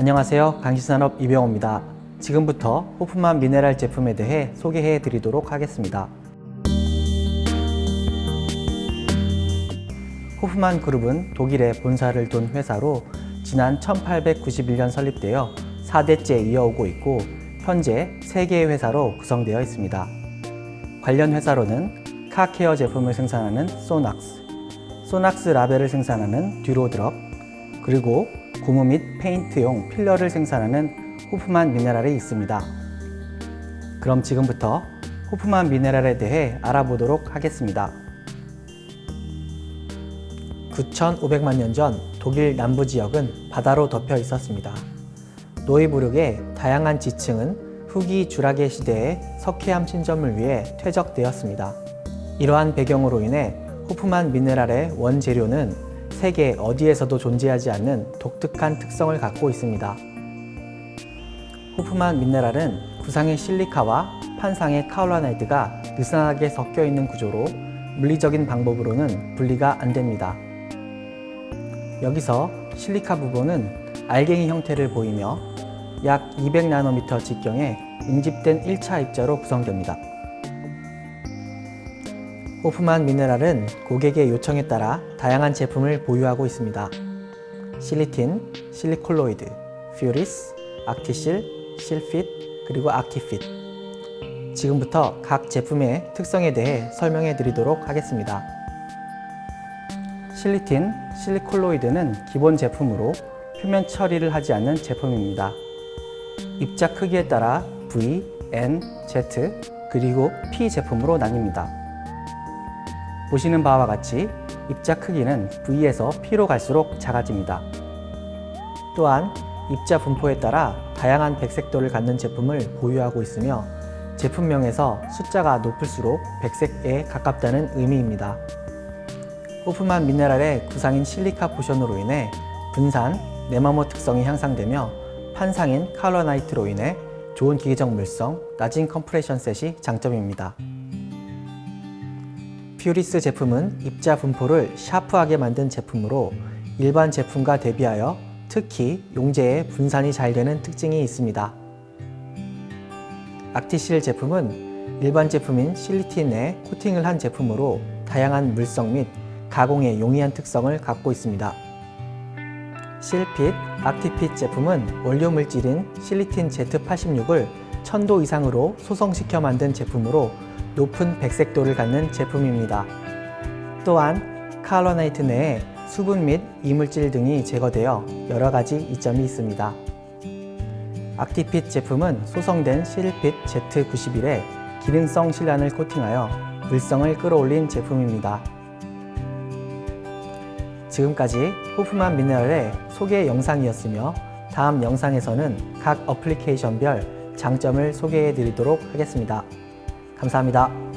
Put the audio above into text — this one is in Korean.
안녕하세요. 강신산업 이병호입니다. 지금부터 호프만 미네랄 제품에 대해 소개해 드리도록 하겠습니다. 호프만 그룹은 독일에 본사를 둔 회사로 지난 1891년 설립되어 4대째 이어오고 있고 현재 3개의 회사로 구성되어 있습니다. 관련 회사로는 카케어 제품을 생산하는 소낙스, 소낙스 라벨을 생산하는 듀로드럽, 그리고 고무 및 페인트용 필러를 생산하는 호프만 미네랄이 있습니다. 그럼 지금부터 호프만 미네랄에 대해 알아보도록 하겠습니다. 9,500만 년 전 독일 남부 지역은 바다로 덮여 있었습니다. 노이부르크의 다양한 지층은 후기 주라게 시대의 석회암 신점을 위해 퇴적되었습니다. 이러한 배경으로 인해 호프만 미네랄의 원재료는 세계 어디에서도 존재하지 않는 독특한 특성을 갖고 있습니다. 호프만 미네랄은 구상의 실리카와 판상의 카올라나이트가 느슨하게 섞여 있는 구조로 물리적인 방법으로는 분리가 안 됩니다. 여기서 실리카 부분은 알갱이 형태를 보이며 약 200나노미터 직경에 응집된 1차 입자로 구성됩니다. 호프만 미네랄은 고객의 요청에 따라 다양한 제품을 보유하고 있습니다. 실리틴, 실리콜로이드, 퓨리스, 악티실, 실핏, 그리고 악티핏. 지금부터 각 제품의 특성에 대해 설명해 드리도록 하겠습니다. 실리틴, 실리콜로이드는 기본 제품으로 표면 처리를 하지 않는 제품입니다. 입자 크기에 따라 V, N, Z, 그리고 P 제품으로 나뉩니다. 보시는 바와 같이 입자 크기는 V에서 P로 갈수록 작아집니다. 또한 입자 분포에 따라 다양한 백색도를 갖는 제품을 보유하고 있으며 제품명에서 숫자가 높을수록 백색에 가깝다는 의미입니다. 호프만 미네랄의 구상인 실리카 포션으로 인해 분산, 네마모 특성이 향상되며 판상인 칼로나이트로 인해 좋은 기계적 물성, 낮은 컴프레션 셋이 장점입니다. 퓨리스 제품은 입자 분포를 샤프하게 만든 제품으로 일반 제품과 대비하여 특히 용제의 분산이 잘 되는 특징이 있습니다. 악티실 제품은 일반 제품인 실리틴에 코팅을 한 제품으로 다양한 물성 및 가공에 용이한 특성을 갖고 있습니다. 실핏, 악티핏 제품은 원료 물질인 실리틴 Z86을 1000도 이상으로 소성시켜 만든 제품으로 높은 백색도를 갖는 제품입니다. 또한 칼로나이트 내에 수분 및 이물질 등이 제거되어 여러 가지 이점이 있습니다. 악티핏 제품은 소성된 실핏 Z91에 기능성 실란을 코팅하여 물성을 끌어올린 제품입니다. 지금까지 호프만 미네랄의 소개 영상이었으며 다음 영상에서는 각 어플리케이션별 장점을 소개해 드리도록 하겠습니다. 감사합니다.